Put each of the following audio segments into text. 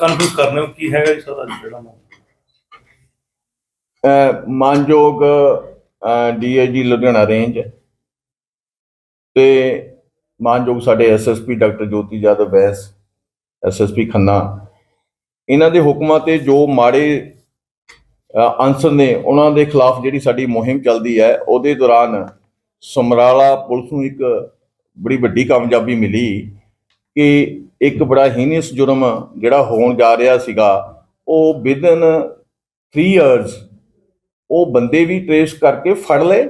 Confuse ਕਰਨੇ ਹੋ, ਕੀ ਹੈਗਾ ਜੀ ਸਰ ਅੱਜ ਜਿਹੜਾ ਮਾਮਲਾ? ਮਾਨਯੋਗ ਡੀਆਈਜੀ ਲੁਧਿਆਣਾ ਰੇਂਜ ਤੇ ਮਾਨਯੋਗ ਸਾਡੇ ਐਸਐਸਪੀ ਡਾਕਟਰ ਜੋਤੀ ਜਾਦਵ ਵੈਸ ਐਸਐਸਪੀ ਖੰਨਾ। ਇਹਨਾਂ ਦੇ ਹੁਕਮਾਂ ਤੇ ਜੋ ਮਾੜੇ, ਅਹ ਅਨਸਰ ਨੇ, ਉਹਨਾਂ ਦੇ ਖਿਲਾਫ ਜਿਹੜੀ ਸਾਡੀ ਮੁਹਿੰਮ ਚੱਲਦੀ ਹੈ, ਉਹਦੇ ਦੌਰਾਨ ਸਮਰਾਲਾ ਪੁਲਿਸ ਨੂੰ ਇੱਕ ਬੜੀ ਵੱਡੀ ਕਾਮਯਾਬੀ ਮਿਲੀ ਕਿ ਇੱਕ ਬੜਾ ਹੀਨੀਅਸ ਜੁਰਮ ਜਿਹੜਾ ਹੋਣ ਜਾ ਰਿਹਾ ਸੀਗਾ, ਉਹ ਵਿਦਨ 3 ਇਅਰਸ ਉਹ ਬੰਦੇ ਵੀ ਟ੍ਰੇਸ ਕਰਕੇ ਫੜ ਲਏ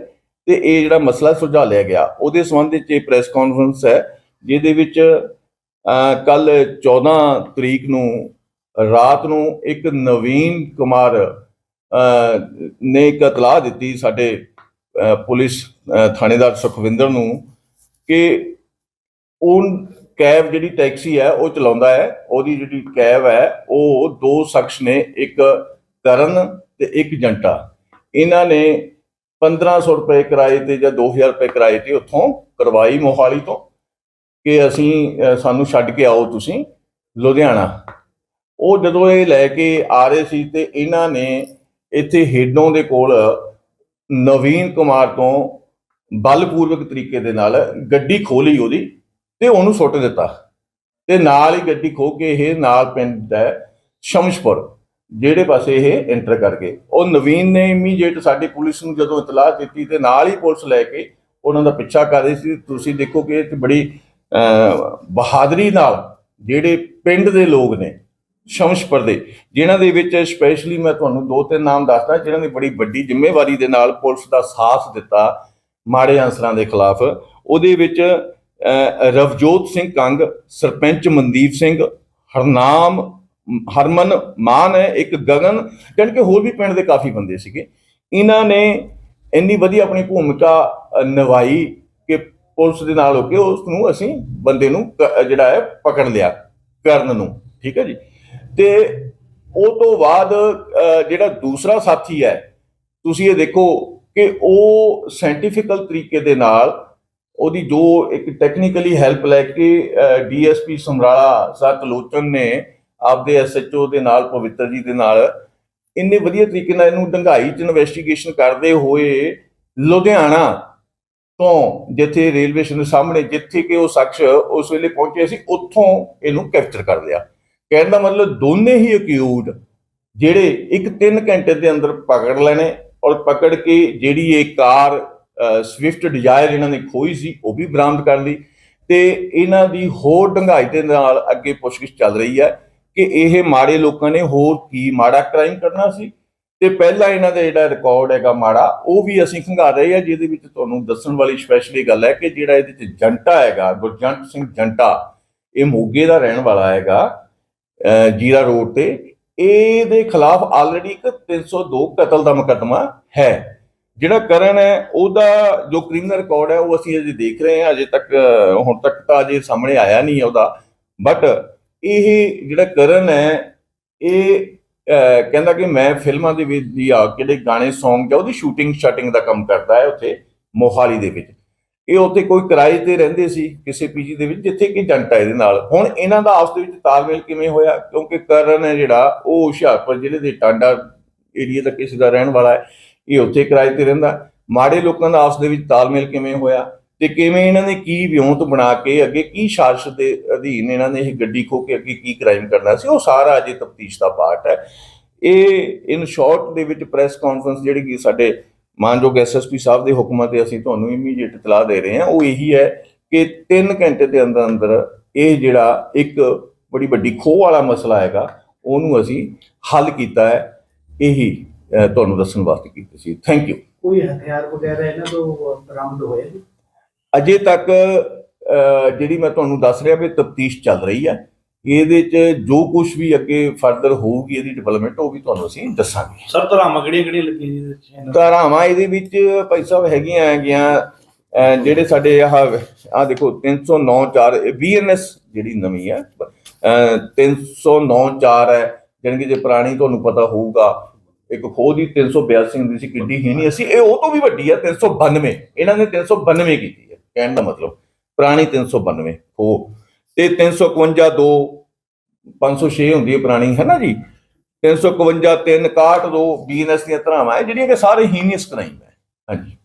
ਤੇ ਇਹ ਜਿਹੜਾ ਮਸਲਾ ਸੁਲਝਾ ਲਿਆ ਗਿਆ। ਉਹਦੇ ਸੰਬੰਧ ਵਿੱਚ ਇਹ ਪ੍ਰੈਸ ਕਾਨਫਰੰਸ ਹੈ, ਜਿਹਦੇ ਵਿੱਚ ਕੱਲ 14 ਤਰੀਕ ਨੂੰ, ਰਾਤ ਨੂੰ ਇੱਕ ਨਵੀਨ ਕੁਮਾਰ ਨੇ ਇੱਕ ਇਤਲਾਹ ਦਿੱਤੀ ਸਾਡੇ ਪੁਲਿਸ ਥਾਣੇਦਾਰ ਸੁਖਵਿੰਦਰ ਨੂੰ ਕਿ ਉਹ ਕੈਬ ਜਿਹੜੀ ਟੈਕਸੀ ਹੈ, ਉਹ ਚਲਾਉਂਦਾ ਹੈ, ਉਹਦੀ ਜਿਹੜੀ ਕੈਬ ਹੈ, ਉਹ ਦੋ ਸ਼ਖਸ ਨੇ, ਇੱਕ ਕਰਨ ਤੇ ਇੱਕ ਜੰਟਾ। ਇਹਨਾਂ ਨੇ 1500 ਰੁਪਏ ਕਿਰਾਏ ਤੇ ਜਾਂ 2000 ਰੁਪਏ ਕਿਰਾਏ ਤੇ ਉੱਥੋਂ ਕਰਵਾਈ ਮੋਹਾਲੀ ਤੋਂ ਕਿ ਅਸੀਂ ਸਾਨੂੰ ਛੱਡ ਕੇ ਆਓ ਤੁਸੀਂ ਲੁਧਿਆਣਾ। ਉਹ ਜਦੋਂ ਇਹ ਲੈ ਕੇ ਆ ਰਹੇ ਸੀ ਤੇ ਇਹਨਾਂ ਨੇ ਇੱਥੇ ਹੇਡੋਂ ਦੇ ਕੋਲ ਨਵੀਨ ਕੁਮਾਰ ਤੋਂ ਬਲਪੂਰਵਕ ਤਰੀਕੇ ਦੇ ਨਾਲ ਗੱਡੀ ਖੋਲੀ ਉਹਦੀ। ਤੇ ਉਹਨੂੰ ਸੁੱਟ ਦਿੱਤਾ। ਤੇ ਨਾਲ ਹੀ ਗੱਡੀ ਖੋ ਕੇ ਇਹ ਨਾਲ ਪਿੰਡ ਹੈ ਸ਼ਮਸ਼ਪੁਰ, ਜਿਹੜੇ ਪਾਸੇ ਇਹ ਐਂਟਰ ਕਰ ਗਏ। ਉਹ ਨਵੀਨ ਨੇ ਇਮੀਡੀਏਟ ਸਾਡੀ ਪੁਲਿਸ ਨੂੰ ਜਦੋਂ ਇਤਲਾਹ ਦਿੱਤੀ ਤੇ ਨਾਲ ਹੀ ਪੁਲਿਸ ਲੈ ਕੇ ਉਹਨਾਂ ਦਾ ਪਿੱਛਾ ਕਰ ਰਹੀ ਸੀ। ਤੁਸੀਂ ਦੇਖੋ ਕਿ ਇਹ ਬੜੀ ਬਹਾਦਰੀ ਨਾਲ ਜਿਹੜੇ ਪਿੰਡ ਦੇ ਲੋਕ ਨੇ ਸ਼ਮਸ਼ਪੁਰ ਦੇ, ਜਿਨ੍ਹਾਂ ਦੇ ਵਿੱਚ ਸਪੈਸ਼ਲੀ ਮੈਂ ਤੁਹਾਨੂੰ ਦੋ ਤਿੰਨ ਨਾਮ ਦੱਸਦਾ, ਜਿਨ੍ਹਾਂ ਨੇ ਬੜੀ ਵੱਡੀ ਜ਼ਿੰਮੇਵਾਰੀ ਦੇ ਨਾਲ ਪੁਲਿਸ ਦਾ ਸਾਥ ਦਿੱਤਾ ਮਾੜੇ ਅੰਸਰਾਂ ਦੇ ਖਿਲਾਫ, ਉਹਦੇ ਵਿੱਚ ਰਵਜੋਤ ਸਿੰਘ ਕੰਗ, ਸਰਪੰਚ ਮਨਦੀਪ ਸਿੰਘ, ਹਰਨਾਮ, ਹਰਮਨ ਮਾਨ ਹੈ, ਇੱਕ ਗਗਨ, ਜਾਣੀ ਕਿ ਹੋਰ ਵੀ ਪਿੰਡ ਦੇ ਕਾਫੀ ਬੰਦੇ ਸੀਗੇ। ਇਹਨਾਂ ਨੇ ਇੰਨੀ ਵਧੀਆ ਆਪਣੀ ਭੂਮਿਕਾ ਨਿਭਾਈ ਕਿ ਪੁਲਿਸ ਦੇ ਨਾਲ ਹੋ ਕੇ ਉਸ ਨੂੰ ਅਸੀਂ ਬੰਦੇ ਨੂੰ ਕ- ਜਿਹੜਾ ਹੈ, ਪਕੜ ਲਿਆ, ਕਰਨ ਨੂੰ। ਠੀਕ ਹੈ ਜੀ? ਤੇ ਉਹ ਤੋਂ ਬਾਅਦ ਜਿਹੜਾ ਦੂਸਰਾ ਸਾਥੀ ਹੈ, ਤੁਸੀਂ ਇਹ ਦੇਖੋ ਕਿ ਉਹ ਸਾਇੰਟੀਫਿਕਲ ਤਰੀਕੇ ਦੇ ਨਾਲ ਉਹਦੀ ਜੋ ਇੱਕ ਟੈਕਨੀਕਲੀ ਹੈਲਪ ਲੈ ਕੇ ਡੀਐਸਪੀ ਸਮਰਾਲਾ ਸਤਲੋਚਨ ਨੇ ਆਪਦੇ ਐਸਐਚਓ ਦੇ ਨਾਲ, ਪਵਿੱਤਰ ਜੀ ਦੇ ਨਾਲ, ਇੰਨੇ ਵਧੀਆ ਤਰੀਕੇ ਨਾਲ ਇਹਨੂੰ ਡੰਗਾਈ ਚ ਇਨਵੈਸਟੀਗੇਸ਼ਨ ਕਰਦੇ ਹੋਏ ਲੁਧਿਆਣਾ ਤੋਂ ਜਿੱਥੇ ਰੇਲਵੇ ਸਟੇਸ਼ਨ ਦੇ ਸਾਹਮਣੇ, ਜਿੱਥੇ ਕਿ ਉਹ ਸ਼ਖਸ ਉਸ ਵੇਲੇ ਪਹੁੰਚੇ ਸੀ, ਉੱਥੋਂ ਇਹਨੂੰ ਕੈਪਚਰ ਕਰ ਲਿਆ। ਕਹਿਣ ਦਾ ਮਤਲਬ ਦੋਨੇ ਹੀ ਅਕਿਊਡ ਜਿਹੜੇ ਇੱਕ 3 ਘੰਟੇ ਦੇ ਅੰਦਰ ਪਕੜ ਲੈਣੇ ਔਰ ਪਕੜ ਕੇ ਜਿਹੜੀ ਇਹ ਕਾਰ ਸਵਿਫਟ ਡਿਜ਼ਾਇਰ ਇਹਨਾਂ ਨੇ ਖੋਈ ਸੀ, ਉਹ ਵੀ ਬਰਾਮਦ ਕਰ ਲਈ ਤੇ ਇਹਨਾਂ ਦੀ ਹੋਰ ਡੰਗਾਈ ਦੇ ਨਾਲ ਅੱਗੇ ਪੁੱਛਗਿੱਛ ਚੱਲ ਰਹੀ ਹੈ ਕਿ ਇਹ ਮਾੜੇ ਲੋਕਾਂ ਨੇ ਹੋਰ ਕੀ ਮਾੜਾ ਕ੍ਰਾਈਮ ਕਰਨਾ ਸੀ ਤੇ ਪਹਿਲਾਂ ਇਹਨਾਂ ਦਾ ਜਿਹੜਾ ਰਿਕਾਰਡ ਹੈਗਾ ਮਾੜਾ, ਉਹ ਵੀ ਅਸੀਂ ਖੰਗਾ ਰਹੇ ਹਾਂ, ਜਿਹਦੇ ਵਿੱਚ ਤੁਹਾਨੂੰ ਦੱਸਣ ਵਾਲੀ ਸਪੈਸ਼ਲੀ ਗੱਲ ਹੈ ਕਿ ਜਿਹੜਾ ਇਹਦੇ ਵਿੱਚ ਜੰਟਾ ਹੈਗਾ, ਗੁਰਜੰਟ ਸਿੰਘ ਜੰਟਾ, ਇਹ ਮੋਗੇ ਦਾ ਰਹਿਣ ਵਾਲਾ ਹੈਗਾ ਜੀਰਾ ਰੋਡ ਤੇ, ਇਹਦੇ ਖਿਲਾਫ ਆਲਰੇਡੀ ਇੱਕ 302 ਕਤਲ ਦਾ ਮੁਕੱਦਮਾ ਹੈ। ਜਿਹੜਾ ਕਰਨ ਹੈ, ਉਹਦਾ ਜੋ ਕ੍ਰਿਮੀਨਲ ਰਿਕਾਰਡ ਹੈ, ਉਹ ਅਸੀਂ ਅਜੇ ਦੇਖ ਰਹੇ ਹਾਂ, ਅਜੇ ਤੱਕ ਹੁਣ ਤੱਕ ਤਾਂ ਅਜੇ ਸਾਹਮਣੇ ਆਇਆ ਨਹੀਂ ਹੈ ਉਹਦਾ। ਬਟ ਇਹ ਜਿਹੜਾ ਕਰਨ ਹੈ, ਇਹ ਕਹਿੰਦਾ ਕਿ ਮੈਂ ਫਿਲਮਾਂ ਦੇ ਵਿੱਚ ਦੀ ਆ ਕਿਹੜੇ ਗਾਣੇ ਸੌਂਗ ਜਾਂ ਉਹਦੀ ਸ਼ੂਟਿੰਗ ਸ਼ਟਿੰਗ ਦਾ ਕੰਮ ਕਰਦਾ ਹੈ ਉੱਥੇ, ਮੋਹਾਲੀ ਦੇ ਵਿੱਚ। ਇਹ ਉੱਥੇ ਕੋਈ ਕਿਰਾਏ ਤੇ ਰਹਿੰਦੇ ਸੀ, ਕਿਸੇ ਪੀਜੀ ਦੇ ਵਿੱਚ, ਜਿੱਥੇ ਕਿ ਜੰਟਾ ਇਹਦੇ ਨਾਲ। ਹੁਣ ਇਹਨਾਂ ਦਾ ਆਪਸ ਦੇ ਵਿੱਚ ਤਾਲਮੇਲ ਕਿਵੇਂ ਹੋਇਆ? ਕਿਉਂਕਿ ਕਰਨ ਹੈ ਜਿਹੜਾ, ਉਹ ਹੁਸ਼ਿਆਰਪੁਰ ਜ਼ਿਲ੍ਹੇ ਦੇ ਟਾਂਡਾ ਏਰੀਆ ਦਾ ਕਿਸੇ ਦਾ ਰਹਿਣ ਵਾਲਾ ਹੈ। ਇਹ ਉੱਥੇ ਕਿਰਾਏ ਤੇ ਰਹਿੰਦਾ। ਮਾੜੇ ਲੋਕਾਂ ਦਾ ਆਪਸ ਦੇ ਵਿੱਚ ਤਾਲਮੇਲ ਕਿਵੇਂ ਹੋਇਆ ਤੇ ਕਿਵੇਂ ਇਹਨਾਂ ਨੇ ਕੀ ਵਿਉਂਤ ਬਣਾ ਕੇ ਅੱਗੇ ਕੀ ਸਾਜ਼ਿਸ਼ ਦੇ ਅਧੀਨ ਇਹਨਾਂ ਨੇ ਇਹ ਗੱਡੀ ਖੋ ਕੇ ਅੱਗੇ ਕੀ ਕ੍ਰਾਈਮ ਕਰਨਾ ਸੀ, ਉਹ ਸਾਰਾ ਅਜੇ ਤਫਤੀਸ਼ ਦਾ ਪਾਰਟ ਹੈ। ਇਹ ਇਨ ਸ਼ਾਰਟ ਦੇ ਵਿੱਚ ਪ੍ਰੈਸ ਕਾਨਫਰੰਸ ਜਿਹੜੀ ਕਿ ਸਾਡੇ ਮਾਨਯੋਗ ਐਸਐਸਪੀ ਸਾਹਿਬ ਦੇ ਹੁਕਮਾਂ ਤੇ ਅਸੀਂ ਤੁਹਾਨੂੰ ਇਮੀਡੀਏਟ ਇਤਲਾਹ ਦੇ ਰਹੇ ਹਾਂ, ਉਹ ਇਹੀ ਹੈ ਕਿ 3 ਘੰਟੇ ਦੇ ਅੰਦਰ ਅੰਦਰ ਇਹ ਜਿਹੜਾ ਇੱਕ ਬੜੀ ਵੱਡੀ ਖੋਹ ਵਾਲਾ ਮਸਲਾ ਹੈਗਾ, ਉਹਨੂੰ ਅਸੀਂ ਹੱਲ ਕੀਤਾ ਹੈ। ਇਹੀ ਤੁਹਾਨੂੰ ਦੱਸਣ ਵਾਸਤੇ ਕੀਤੀ ਸੀ। ਥੈਂਕ ਯੂ ਕੋਈ ਹਥਿਆਰ ਵਗੈਰਾ ਇਹਨਾਂ ਤੋਂ ਬਰਾਮਦ ਹੋਏ ਜੀ ਅਜੇ ਤੱਕ ਜਿਹੜੀ ਮੈਂ ਤੁਹਾਨੂੰ ਦੱਸ ਰਿਹਾ ਵੀ ਤਫਤੀਸ਼ ਚੱਲ ਰਹੀ ਹੈ ਇਹਦੇ 'ਚ ਜੋ ਕੁਝ ਵੀ ਅੱਗੇ ਫਰਦਰ ਹੋਊਗੀ ਇਹਦੀ ਡਿਵੈਲਪਮੈਂਟ ਉਹ ਵੀ ਤੁਹਾਨੂੰ ਅਸੀਂ ਦੱਸਾਂਗੇ। ਸਰ ਧਰਾਵਾਂ ਕਿਹੜੀਆਂ ਕਿਹੜੀਆਂ ਲੱਗੀਆਂ ਜੀ ਇਹਦੇ ਵਿੱਚ? ਧਾਰਾਵਾਂ ਇਹਦੇ ਵਿੱਚ ਭਾਈ ਸਾਹਿਬ ਹੈਗੀਆਂ ਹੈਗੀਆਂ ਜਿਹੜੇ ਸਾਡੇ ਆਹ ਆ ਦੇਖੋ 309 4 ਬੀਐਨਐਸ ਜਿਹੜੀ ਨਵੀਂ ਹੈ ਅਹ, 309 4 ਹੈ ਜਾਣੀ ਕਿ ਜੇ ਪੁਰਾਣੀ ਤੁਹਾਨੂੰ ਪਤਾ ਹੋਊਗਾ ਇੱਕ ਖੋਹ ਦੀ 382 ਹੁੰਦੀ ਸੀ, ਕਿੱਡੀ ਹੀ ਸੀ ਇਹ ਉਹ ਤੋਂ ਵੀ ਵੱਡੀ ਹੈ 392 ਇਹਨਾਂ ਨੇ 392 ਕੀਤੀ ਹੈ ਕਹਿਣ ਦਾ ਮਤਲਬ। ਪੁਰਾਣੀ 392 ਖੋਹ। ਤੇ 351 2 506 ਹੁੰਦੀ ਹੈ ਪੁਰਾਣੀ ਹੈ ਨਾ ਜੀ 351 3 62 ਦੋ, ਬੀਐਨਐਸ ਦੀਆਂ ਧਰਾਵਾਂ ਹੈ ਜਿਹੜੀਆਂ ਕਿ ਸਾਰੇ ਹੀਨੀਅਸ ਕ੍ਰਾਈਮ ਹੈ ਹਾਂਜੀ।